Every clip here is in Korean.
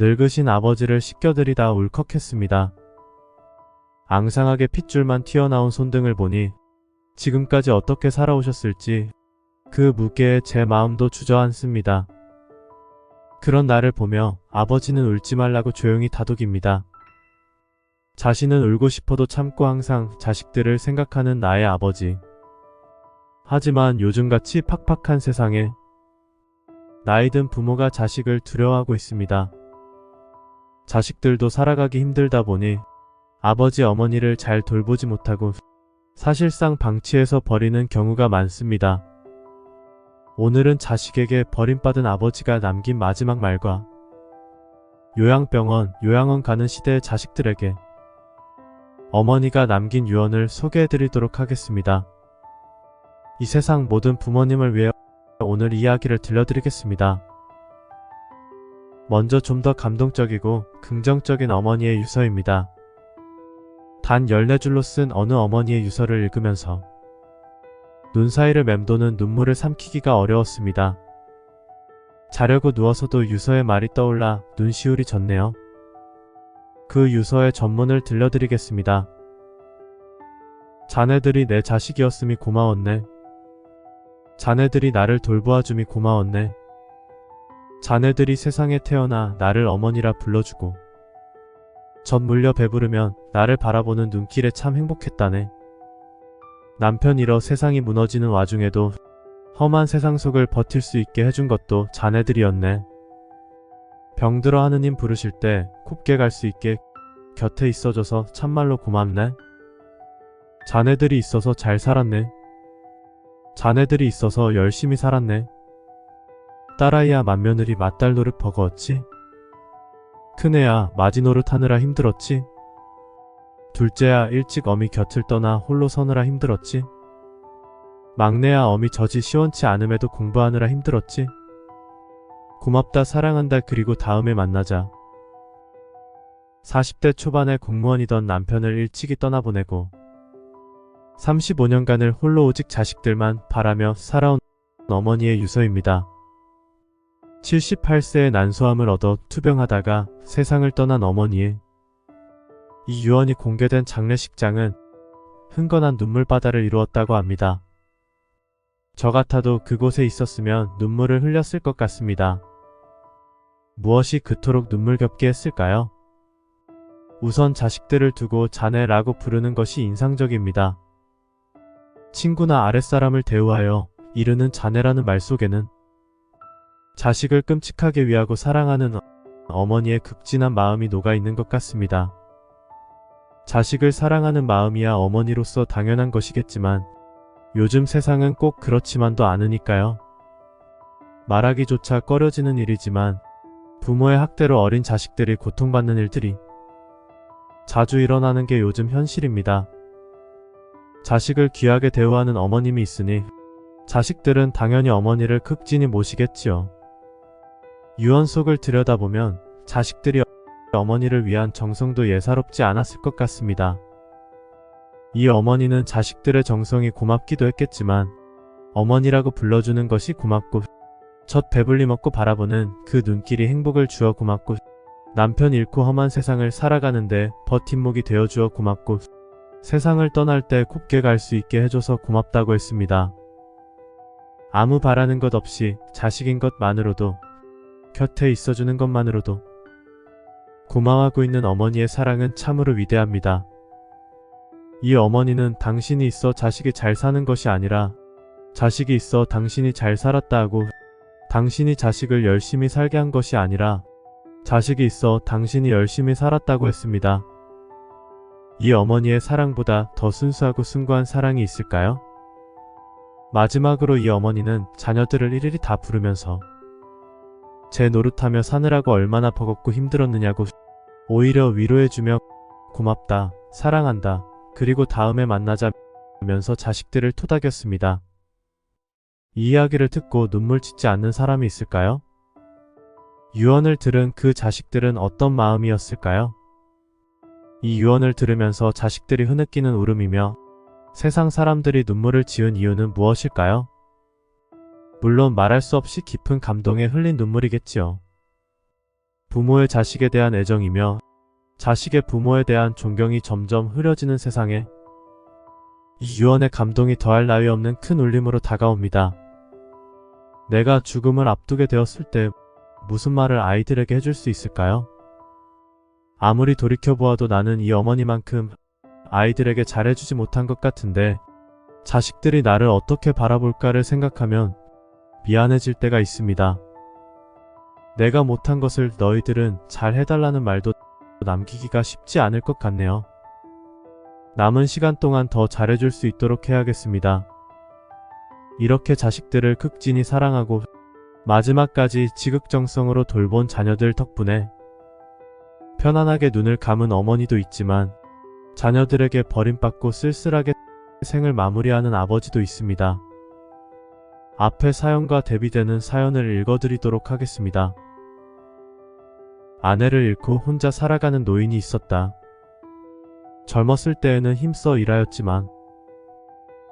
늙으신 아버지를 씻겨드리다 울컥했습니다. 앙상하게 핏줄만 튀어나온 손등을 보니 지금까지 어떻게 살아오셨을지 그 무게에 제 마음도 주저앉습니다. 그런 나를 보며 아버지는 울지 말라고 조용히 다독입니다. 자신은 울고 싶어도 참고 항상 자식들을 생각하는 나의 아버지. 하지만 요즘같이 팍팍한 세상에 나이든 부모가 자식을 두려워하고 있습니다. 자식들도 살아가기 힘들다 보니 아버지 어머니를 잘 돌보지 못하고 사실상 방치해서 버리는 경우가 많습니다. 오늘은 자식에게 버림받은 아버지가 남긴 마지막 말과 요양병원, 요양원 가는 시대의 자식들에게 어머니가 남긴 유언을 소개해 드리도록 하겠습니다. 이 세상 모든 부모님을 위해 오늘 이야기를 들려드리겠습니다. 먼저 좀 더 감동적이고 긍정적인 어머니의 유서입니다. 단 14줄로 쓴 어느 어머니의 유서를 읽으면서 눈 사이를 맴도는 눈물을 삼키기가 어려웠습니다. 자려고 누워서도 유서의 말이 떠올라 눈시울이 졌네요. 그 유서의 전문을 들려드리겠습니다. 자네들이 내 자식이었음이 고마웠네. 자네들이 나를 돌보아줌이 고마웠네. 자네들이 세상에 태어나 나를 어머니라 불러주고 젖 물려 배부르면 나를 바라보는 눈길에 참 행복했다네. 남편 잃어 세상이 무너지는 와중에도 험한 세상 속을 버틸 수 있게 해준 것도 자네들이었네. 병들어 하느님 부르실 때 곱게 갈 수 있게 곁에 있어줘서 참말로 고맙네. 자네들이 있어서 잘 살았네. 자네들이 있어서 열심히 살았네. 딸아이야 맏며느리 맏딸 노릇 버거웠지? 큰애야 마지 노릇 하느라 힘들었지? 둘째야 일찍 어미 곁을 떠나 홀로 서느라 힘들었지? 막내야 어미 젖이 시원치 않음에도 공부하느라 힘들었지? 고맙다 사랑한다 그리고 다음에 만나자. 40대 초반에 공무원이던 남편을 일찍이 떠나보내고 35년간을 홀로 오직 자식들만 바라며 살아온 어머니의 유서입니다. 78세의 난소암을 얻어 투병하다가 세상을 떠난 어머니의 이 유언이 공개된 장례식장은 흥건한 눈물바다를 이루었다고 합니다. 저 같아도 그곳에 있었으면 눈물을 흘렸을 것 같습니다. 무엇이 그토록 눈물겹게 했을까요? 우선 자식들을 두고 자네라고 부르는 것이 인상적입니다. 친구나 아랫사람을 대우하여 이르는 자네라는 말 속에는 자식을 끔찍하게 위하고 사랑하는 어머니의 극진한 마음이 녹아 있는 것 같습니다. 자식을 사랑하는 마음이야 어머니로서 당연한 것이겠지만 요즘 세상은 꼭 그렇지만도 않으니까요. 말하기조차 꺼려지는 일이지만 부모의 학대로 어린 자식들이 고통받는 일들이 자주 일어나는 게 요즘 현실입니다. 자식을 귀하게 대우하는 어머님이 있으니 자식들은 당연히 어머니를 극진히 모시겠지요. 유언 속을 들여다보면 자식들이 어머니를 위한 정성도 예사롭지 않았을 것 같습니다. 이 어머니는 자식들의 정성이 고맙기도 했겠지만 어머니라고 불러주는 것이 고맙고 젖 배불리 먹고 바라보는 그 눈길이 행복을 주어 고맙고 남편 잃고 험한 세상을 살아가는데 버팀목이 되어주어 고맙고 세상을 떠날 때 곱게 갈 수 있게 해줘서 고맙다고 했습니다. 아무 바라는 것 없이 자식인 것만으로도 곁에 있어주는 것만으로도 고마워하고 있는 어머니의 사랑은 참으로 위대합니다. 이 어머니는 당신이 있어 자식이 잘 사는 것이 아니라 자식이 있어 당신이 잘 살았다 하고 당신이 자식을 열심히 살게 한 것이 아니라 자식이 있어 당신이 열심히 살았다고 했습니다. 이 어머니의 사랑보다 더 순수하고 숭고한 사랑이 있을까요? 마지막으로 이 어머니는 자녀들을 일일이 다 부르면서 제 노릇하며 사느라고 얼마나 버겁고 힘들었느냐고 오히려 위로해주며 고맙다, 사랑한다, 그리고 다음에 만나자 면서 자식들을 토닥였습니다. 이 이야기를 듣고 눈물 짓지 않는 사람이 있을까요? 유언을 들은 그 자식들은 어떤 마음이었을까요? 이 유언을 들으면서 자식들이 흐느끼는 울음이며 세상 사람들이 눈물을 지은 이유는 무엇일까요? 물론 말할 수 없이 깊은 감동에 흘린 눈물이겠지요. 부모의 자식에 대한 애정이며 자식의 부모에 대한 존경이 점점 흐려지는 세상에 이 유언의 감동이 더할 나위 없는 큰 울림으로 다가옵니다. 내가 죽음을 앞두게 되었을 때 무슨 말을 아이들에게 해줄 수 있을까요? 아무리 돌이켜보아도 나는 이 어머니만큼 아이들에게 잘해주지 못한 것 같은데 자식들이 나를 어떻게 바라볼까를 생각하면 미안해질 때가 있습니다. 내가 못한 것을 너희들은 잘 해달라는 말도 남기기가 쉽지 않을 것 같네요. 남은 시간 동안 더 잘해줄 수 있도록 해야겠습니다. 이렇게 자식들을 극진히 사랑하고 마지막까지 지극정성으로 돌본 자녀들 덕분에 편안하게 눈을 감은 어머니도 있지만 자녀들에게 버림받고 쓸쓸하게 생을 마무리하는 아버지도 있습니다. 앞에 사연과 대비되는 사연을 읽어드리도록 하겠습니다. 아내를 잃고 혼자 살아가는 노인이 있었다. 젊었을 때에는 힘써 일하였지만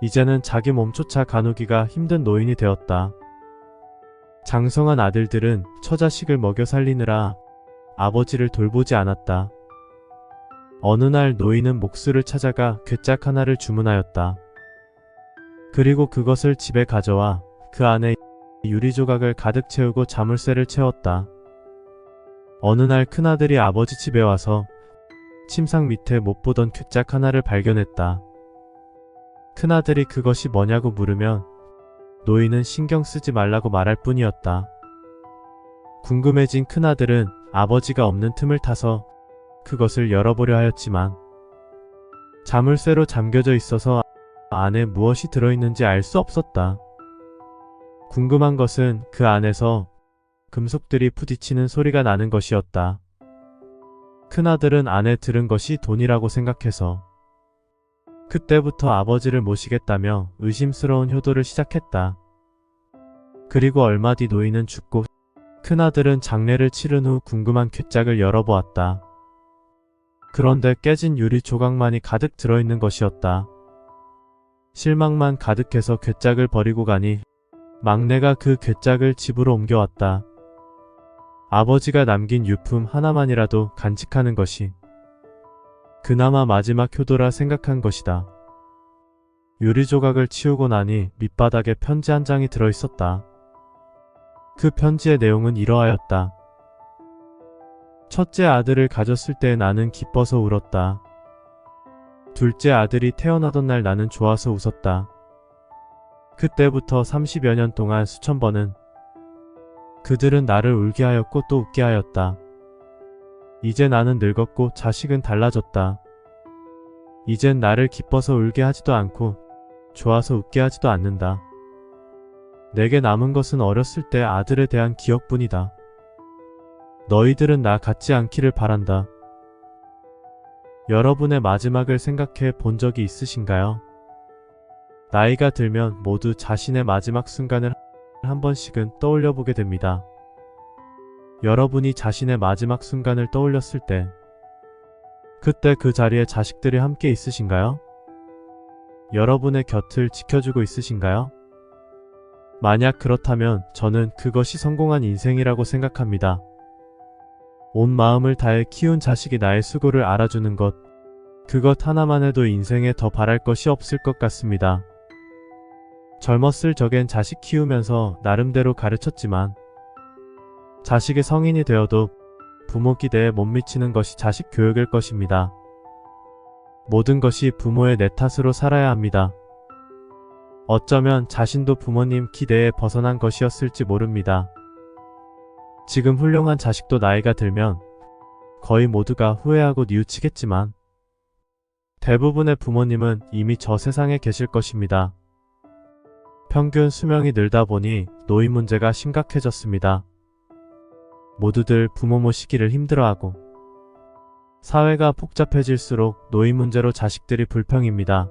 이제는 자기 몸조차 가누기가 힘든 노인이 되었다. 장성한 아들들은 처자식을 먹여 살리느라 아버지를 돌보지 않았다. 어느 날 노인은 목수를 찾아가 괴짝 하나를 주문하였다. 그리고 그것을 집에 가져와 그 안에 유리 조각을 가득 채우고 자물쇠를 채웠다. 어느 날 큰아들이 아버지 집에 와서 침상 밑에 못 보던 괴짝 하나를 발견했다. 큰아들이 그것이 뭐냐고 물으면 노인은 신경 쓰지 말라고 말할 뿐이었다. 궁금해진 큰아들은 아버지가 없는 틈을 타서 그것을 열어보려 하였지만 자물쇠로 잠겨져 있어서 안에 무엇이 들어있는지 알 수 없었다. 궁금한 것은 그 안에서 금속들이 부딪히는 소리가 나는 것이었다. 큰아들은 안에 들은 것이 돈이라고 생각해서 그때부터 아버지를 모시겠다며 의심스러운 효도를 시작했다. 그리고 얼마 뒤 노인은 죽고 큰아들은 장례를 치른 후 궁금한 괴짝을 열어보았다. 그런데 깨진 유리 조각만이 가득 들어있는 것이었다. 실망만 가득해서 괴짝을 버리고 가니 막내가 그 괴짝을 집으로 옮겨왔다. 아버지가 남긴 유품 하나만이라도 간직하는 것이 그나마 마지막 효도라 생각한 것이다. 유리 조각을 치우고 나니 밑바닥에 편지 한 장이 들어 있었다. 그 편지의 내용은 이러하였다. 첫째 아들을 가졌을 때 나는 기뻐서 울었다. 둘째 아들이 태어나던 날 나는 좋아서 웃었다. 그때부터 30여 년 동안 수천 번은 그들은 나를 울게 하였고 또 웃게 하였다. 이제 나는 늙었고 자식은 달라졌다. 이젠 나를 기뻐서 울게 하지도 않고 좋아서 웃게 하지도 않는다. 내게 남은 것은 어렸을 때 아들에 대한 기억뿐이다. 너희들은 나 같지 않기를 바란다. 여러분의 마지막을 생각해 본 적이 있으신가요? 나이가 들면 모두 자신의 마지막 순간을 한 번씩은 떠올려 보게 됩니다. 여러분이 자신의 마지막 순간을 떠올렸을 때, 그때 그 자리에 자식들이 함께 있으신가요? 여러분의 곁을 지켜주고 있으신가요? 만약 그렇다면 저는 그것이 성공한 인생이라고 생각합니다. 온 마음을 다해 키운 자식이 나의 수고를 알아주는 것, 그것 하나만 해도 인생에 더 바랄 것이 없을 것 같습니다. 젊었을 적엔 자식 키우면서 나름대로 가르쳤지만 자식이 성인이 되어도 부모 기대에 못 미치는 것이 자식 교육일 것입니다. 모든 것이 부모의 내 탓으로 살아야 합니다. 어쩌면 자신도 부모님 기대에 벗어난 것이었을지 모릅니다. 지금 훌륭한 자식도 나이가 들면 거의 모두가 후회하고 뉘우치겠지만 대부분의 부모님은 이미 저 세상에 계실 것입니다. 평균 수명이 늘다 보니 노인 문제가 심각해졌습니다. 모두들 부모 모시기를 힘들어하고 사회가 복잡해질수록 노인 문제로 자식들이 불평입니다.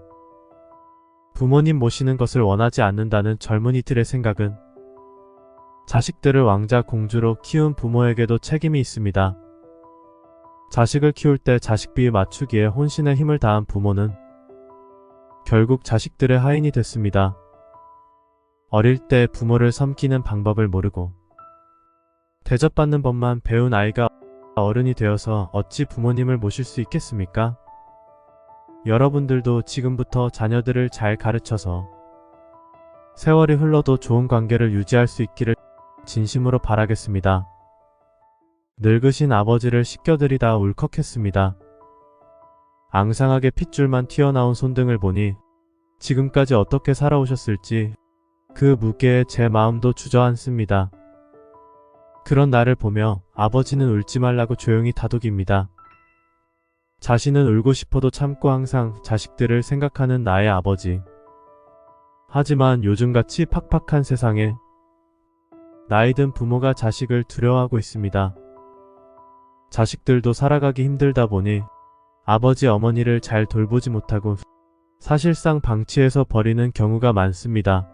부모님 모시는 것을 원하지 않는다는 젊은이들의 생각은 자식들을 왕자 공주로 키운 부모에게도 책임이 있습니다. 자식을 키울 때 자식비 맞추기에 혼신의 힘을 다한 부모는 결국 자식들의 하인이 됐습니다. 어릴 때 부모를 섬기는 방법을 모르고 대접받는 법만 배운 아이가 어른이 되어서 어찌 부모님을 모실 수 있겠습니까? 여러분들도 지금부터 자녀들을 잘 가르쳐서 세월이 흘러도 좋은 관계를 유지할 수 있기를 진심으로 바라겠습니다. 늙으신 아버지를 씻겨드리다 울컥했습니다. 앙상하게 핏줄만 튀어나온 손등을 보니 지금까지 어떻게 살아오셨을지 그 무게에 제 마음도 주저앉습니다. 그런 나를 보며 아버지는 울지 말라고 조용히 다독입니다. 자신은 울고 싶어도 참고 항상 자식들을 생각하는 나의 아버지. 하지만 요즘같이 팍팍한 세상에 나이든 부모가 자식을 두려워하고 있습니다. 자식들도 살아가기 힘들다 보니 아버지 어머니를 잘 돌보지 못하고 사실상 방치해서 버리는 경우가 많습니다.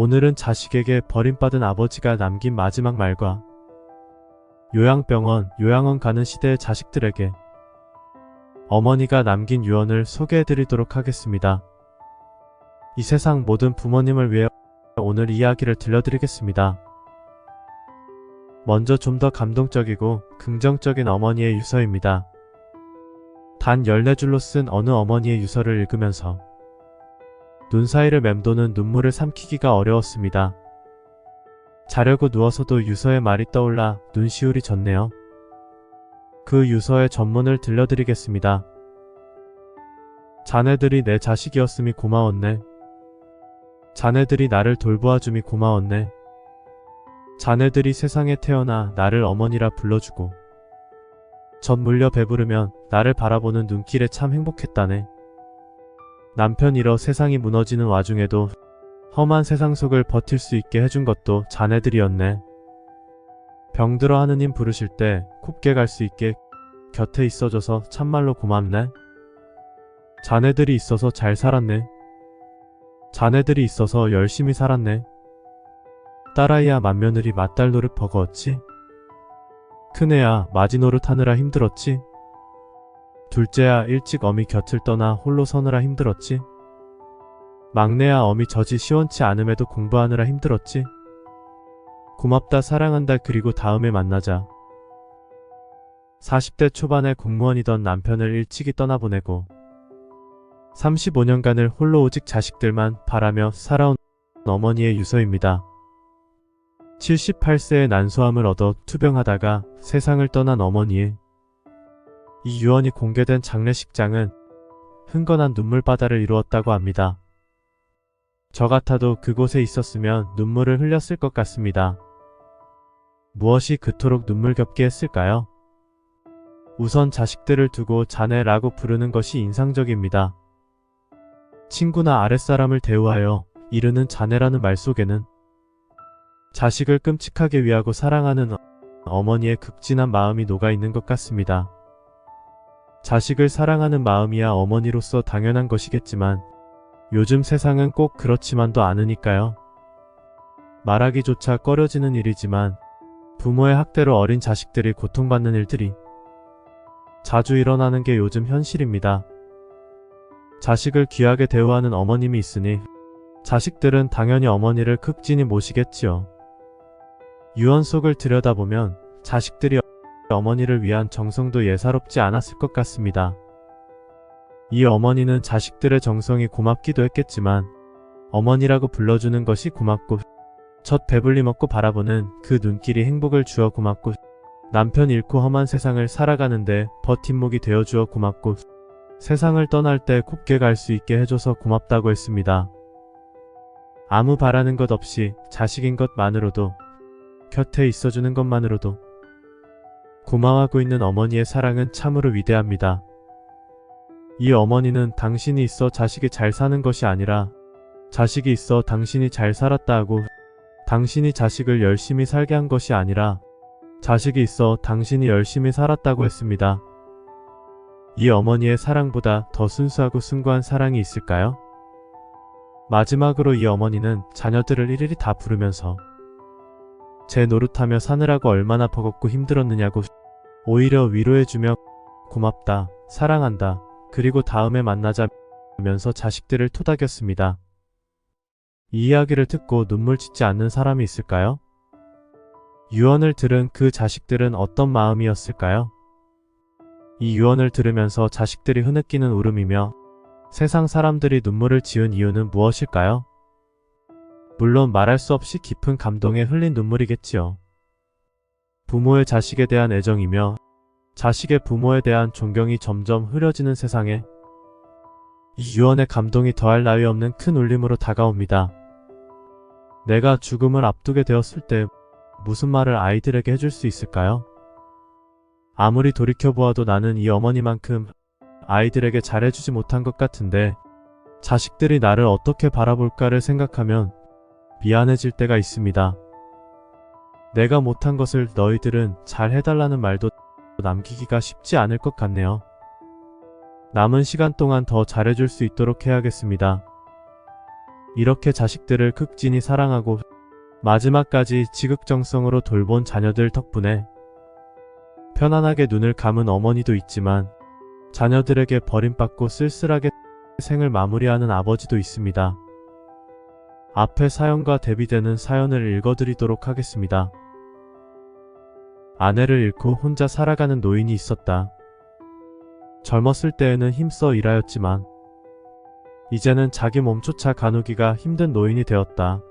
오늘은 자식에게 버림받은 아버지가 남긴 마지막 말과 요양병원, 요양원 가는 시대의 자식들에게 어머니가 남긴 유언을 소개해 드리도록 하겠습니다. 이 세상 모든 부모님을 위해 오늘 이야기를 들려드리겠습니다. 먼저 좀 더 감동적이고 긍정적인 어머니의 유서입니다. 단 14줄로 쓴 어느 어머니의 유서를 읽으면서 눈 사이를 맴도는 눈물을 삼키기가 어려웠습니다. 자려고 누워서도 유서의 말이 떠올라 눈시울이 졌네요. 그 유서의 전문을 들려드리겠습니다. 자네들이 내 자식이었음이 고마웠네. 자네들이 나를 돌보아줌이 고마웠네. 자네들이 세상에 태어나 나를 어머니라 불러주고 젖 물려 배부르면 나를 바라보는 눈길에 참 행복했다네. 남편 잃어 세상이 무너지는 와중에도 험한 세상 속을 버틸 수 있게 해준 것도 자네들이었네. 병들어 하느님 부르실 때 곱게 갈 수 있게 곁에 있어줘서 참말로 고맙네. 자네들이 있어서 잘 살았네. 자네들이 있어서 열심히 살았네. 딸아이야 맏며느리 맏딸 노릇 버거웠지? 큰애야 마지 노릇 하느라 힘들었지? 둘째야 일찍 어미 곁을 떠나 홀로 서느라 힘들었지? 막내야 어미 젖이 시원치 않음에도 공부하느라 힘들었지? 고맙다 사랑한다 그리고 다음에 만나자. 40대 초반에 공무원이던 남편을 일찍이 떠나보내고 35년간을 홀로 오직 자식들만 바라며 살아온 어머니의 유서입니다. 78세의 난소암을 얻어 투병하다가 세상을 떠난 어머니의 이 유언이 공개된 장례식장은 흥건한 눈물바다를 이루었다고 합니다. 저 같아도 그곳에 있었으면 눈물을 흘렸을 것 같습니다. 무엇이 그토록 눈물겹게 했을까요? 우선 자식들을 두고 자네라고 부르는 것이 인상적입니다. 친구나 아랫사람을 대우하여 이르는 자네라는 말 속에는 자식을 끔찍하게 위하고 사랑하는 어머니의 극진한 마음이 녹아 있는 것 같습니다. 자식을 사랑하는 마음이야 어머니로서 당연한 것이겠지만 요즘 세상은 꼭 그렇지만도 않으니까요. 말하기조차 꺼려지는 일이지만 부모의 학대로 어린 자식들이 고통받는 일들이 자주 일어나는 게 요즘 현실입니다. 자식을 귀하게 대우하는 어머님이 있으니 자식들은 당연히 어머니를 극진히 모시겠지요. 유언 속을 들여다보면 자식들이 어머니를 위한 정성도 예사롭지 않았을 것 같습니다. 이 어머니는 자식들의 정성이 고맙기도 했겠지만 어머니라고 불러주는 것이 고맙고 젖 배불리 먹고 바라보는 그 눈길이 행복을 주어 고맙고 남편 잃고 험한 세상을 살아가는데 버팀목이 되어 주어 고맙고 세상을 떠날 때 곱게 갈 수 있게 해줘서 고맙다고 했습니다. 아무 바라는 것 없이 자식인 것만으로도 곁에 있어주는 것만으로도 고마워하고 있는 어머니의 사랑은 참으로 위대합니다. 이 어머니는 당신이 있어 자식이 잘 사는 것이 아니라 자식이 있어 당신이 잘 살았다 하고 당신이 자식을 열심히 살게 한 것이 아니라 자식이 있어 당신이 열심히 살았다고 했습니다. 이 어머니의 사랑보다 더 순수하고 숭고한 사랑이 있을까요? 마지막으로 이 어머니는 자녀들을 일일이 다 부르면서 제 노릇하며 사느라고 얼마나 버겁고 힘들었느냐고 오히려 위로해주며 고맙다, 사랑한다, 그리고 다음에 만나자면서 자식들을 토닥였습니다. 이 이야기를 듣고 눈물 짓지 않는 사람이 있을까요? 유언을 들은 그 자식들은 어떤 마음이었을까요? 이 유언을 들으면서 자식들이 흐느끼는 울음이며 세상 사람들이 눈물을 지은 이유는 무엇일까요? 물론 말할 수 없이 깊은 감동에 흘린 눈물이겠지요. 부모의 자식에 대한 애정이며 자식의 부모에 대한 존경이 점점 흐려지는 세상에 이 유언의 감동이 더할 나위 없는 큰 울림으로 다가옵니다. 내가 죽음을 앞두게 되었을 때 무슨 말을 아이들에게 해줄 수 있을까요? 아무리 돌이켜보아도 나는 이 어머니만큼 아이들에게 잘해주지 못한 것 같은데 자식들이 나를 어떻게 바라볼까를 생각하면 미안해질 때가 있습니다. 내가 못한 것을 너희들은 잘 해달라는 말도 남기기가 쉽지 않을 것 같네요. 남은 시간 동안 더 잘해줄 수 있도록 해야겠습니다. 이렇게 자식들을 극진히 사랑하고 마지막까지 지극정성으로 돌본 자녀들 덕분에 편안하게 눈을 감은 어머니도 있지만 자녀들에게 버림받고 쓸쓸하게 생을 마무리하는 아버지도 있습니다. 앞에 사연과 대비되는 사연을 읽어드리도록 하겠습니다. 아내를 잃고 혼자 살아가는 노인이 있었다. 젊었을 때에는 힘써 일하였지만 이제는 자기 몸조차 가누기가 힘든 노인이 되었다.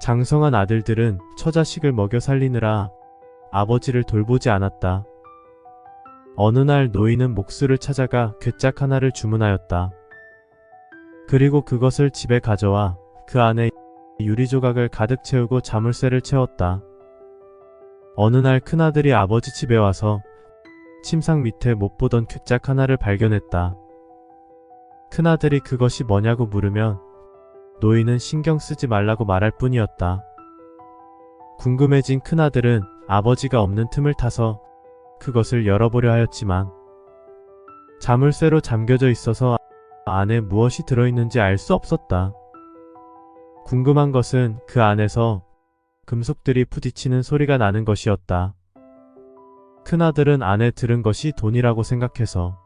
장성한 아들들은 처자식을 먹여 살리느라 아버지를 돌보지 않았다. 어느 날 노인은 목수를 찾아가 괴짝 하나를 주문하였다. 그리고 그것을 집에 가져와 그 안에 유리 조각을 가득 채우고 자물쇠를 채웠다. 어느 날 큰아들이 아버지 집에 와서 침상 밑에 못 보던 괴짝 하나를 발견했다. 큰아들이 그것이 뭐냐고 물으면 노인은 신경 쓰지 말라고 말할 뿐이었다. 궁금해진 큰아들은 아버지가 없는 틈을 타서 그것을 열어보려 하였지만 자물쇠로 잠겨져 있어서 안에 무엇이 들어있는지 알 수 없었다. 궁금한 것은 그 안에서 금속들이 부딪히는 소리가 나는 것이었다. 큰아들은 안에 들은 것이 돈이라고 생각해서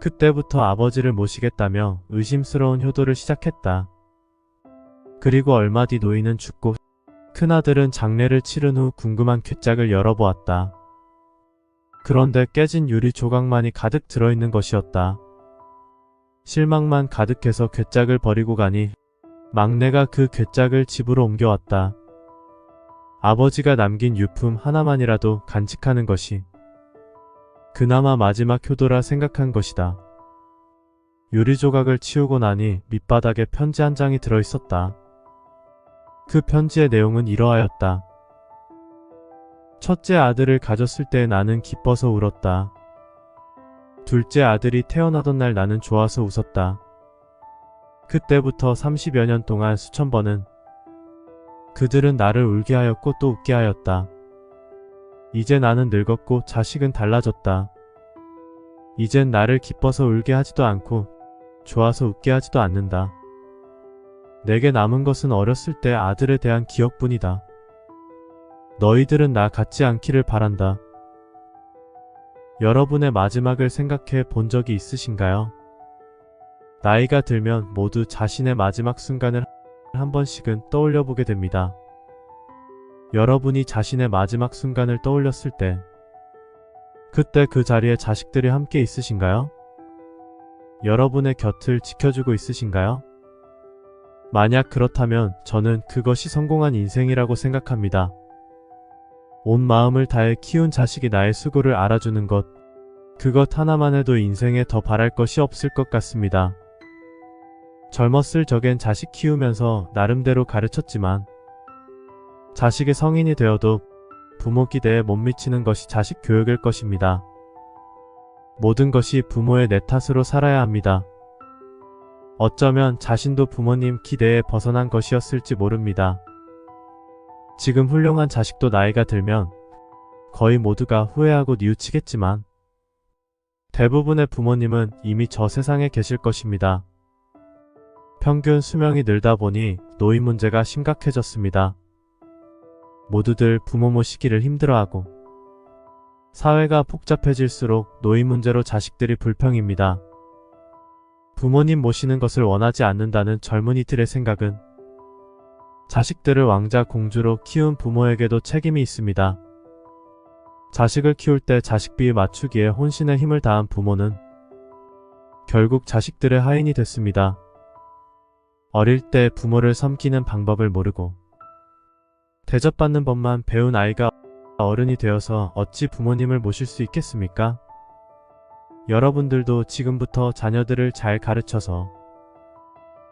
그때부터 아버지를 모시겠다며 의심스러운 효도를 시작했다. 그리고 얼마 뒤 노인은 죽고 큰아들은 장례를 치른 후 궁금한 괴짝을 열어보았다. 그런데 깨진 유리 조각만이 가득 들어있는 것이었다. 실망만 가득해서 괴짝을 버리고 가니 막내가 그 괴짝을 집으로 옮겨왔다. 아버지가 남긴 유품 하나만이라도 간직하는 것이 그나마 마지막 효도라 생각한 것이다. 유리 조각을 치우고 나니 밑바닥에 편지 한 장이 들어있었다. 그 편지의 내용은 이러하였다. 첫째 아들을 가졌을 때 나는 기뻐서 울었다. 둘째 아들이 태어나던 날 나는 좋아서 웃었다. 그때부터 30여 년 동안 수천 번은 그들은 나를 울게 하였고 또 웃게 하였다. 이제 나는 늙었고 자식은 달라졌다. 이젠 나를 기뻐서 울게 하지도 않고 좋아서 웃게 하지도 않는다. 내게 남은 것은 어렸을 때 아들에 대한 기억뿐이다. 너희들은 나 같지 않기를 바란다. 여러분의 마지막을 생각해 본 적이 있으신가요? 나이가 들면 모두 자신의 마지막 순간을 한 번씩은 떠올려 보게 됩니다. 여러분이 자신의 마지막 순간을 떠올렸을 때, 그때 그 자리에 자식들이 함께 있으신가요? 여러분의 곁을 지켜주고 있으신가요? 만약 그렇다면 저는 그것이 성공한 인생이라고 생각합니다. 온 마음을 다해 키운 자식이 나의 수고를 알아주는 것, 그것 하나만 해도 인생에 더 바랄 것이 없을 것 같습니다. 젊었을 적엔 자식 키우면서 나름대로 가르쳤지만 자식이 성인이 되어도 부모 기대에 못 미치는 것이 자식 교육일 것입니다. 모든 것이 부모의 내 탓으로 살아야 합니다. 어쩌면 자신도 부모님 기대에 벗어난 것이었을지 모릅니다. 지금 훌륭한 자식도 나이가 들면 거의 모두가 후회하고 뉘우치겠지만 대부분의 부모님은 이미 저 세상에 계실 것입니다. 평균 수명이 늘다 보니 노인 문제가 심각해졌습니다. 모두들 부모 모시기를 힘들어하고 사회가 복잡해질수록 노인 문제로 자식들이 불평입니다. 부모님 모시는 것을 원하지 않는다는 젊은이들의 생각은 자식들을 왕자 공주로 키운 부모에게도 책임이 있습니다. 자식을 키울 때 자식비 맞추기에 혼신의 힘을 다한 부모는 결국 자식들의 하인이 됐습니다. 어릴 때 부모를 섬기는 방법을 모르고 대접받는 법만 배운 아이가 어른이 되어서 어찌 부모님을 모실 수 있겠습니까? 여러분들도 지금부터 자녀들을 잘 가르쳐서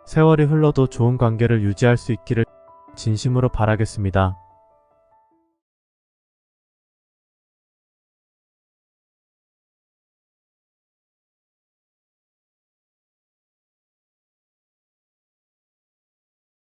세월이 흘러도 좋은 관계를 유지할 수 있기를 진심으로 바라겠습니다.